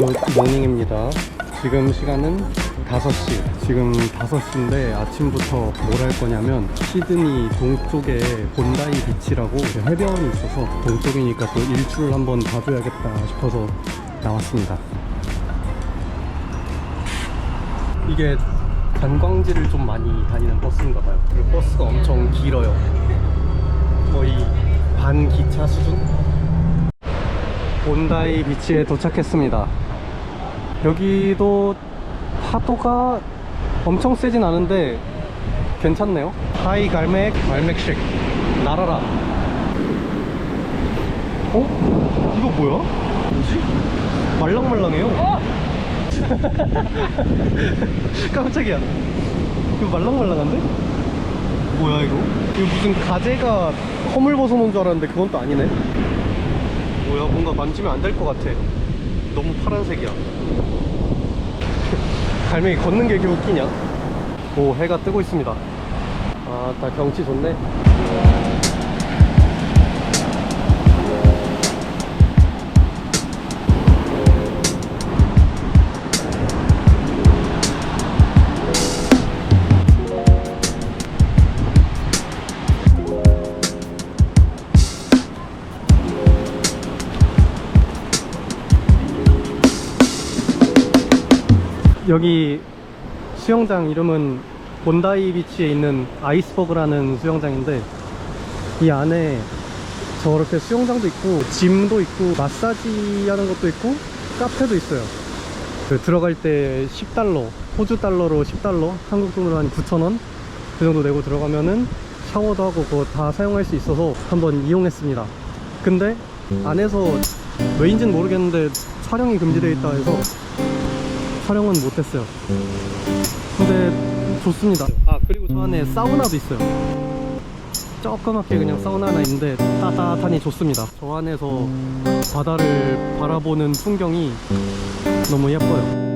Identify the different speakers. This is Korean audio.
Speaker 1: 굿 모닝입니다. 지금 시간은 5시. 지금 5시인데 아침부터 뭘 할 거냐면 시드니 동쪽에 본다이 비치라고 해변이 있어서 동쪽이니까 또 일출 한번 봐줘야겠다 싶어서 나왔습니다. 이게 관광지를 좀 많이 다니는 버스인가 봐요. 그리고 버스가 엄청 길어요. 거의 반 기차 수준? 본다이 비치에 도착했습니다. 여기도 파도가 엄청 세진 않은데 괜찮네요. 하이 갈맥, 갈맥식. 날아라. 어? 이거 뭐야? 뭐지? 말랑말랑해요. 깜짝이야. 이거 말랑말랑한데? 뭐야 이거? 이거 무슨 가재가 허물 벗어놓은 줄 알았는데 그건 또 아니네. 뭐야 뭔가 만지면 안 될 것 같아. 너무 파란색이야. 갈매기 걷는 게 이렇게 웃기냐? 오 해가 뜨고 있습니다. 아다 경치 좋네. 여기 수영장 이름은 본다이 비치에 있는 아이스버그라는 수영장인데 이 안에 저렇게 수영장도 있고 짐도 있고 마사지 하는 것도 있고 카페도 있어요. 그 들어갈 때 10달러 호주 달러로 10달러 한국 돈으로 한 9,000원 그 정도 내고 들어가면은 샤워도 하고 그거 다 사용할 수 있어서 한번 이용했습니다. 근데 안에서 왜인지는 모르겠는데 촬영이 금지되어 있다 해서 촬영은 못했어요. 근데 좋습니다. 아 그리고 저 안에 사우나도 있어요. 조그맣게 그냥 사우나 하나 있는데 따뜻하니 좋습니다. 저 안에서 바다를 바라보는 풍경이 너무 예뻐요.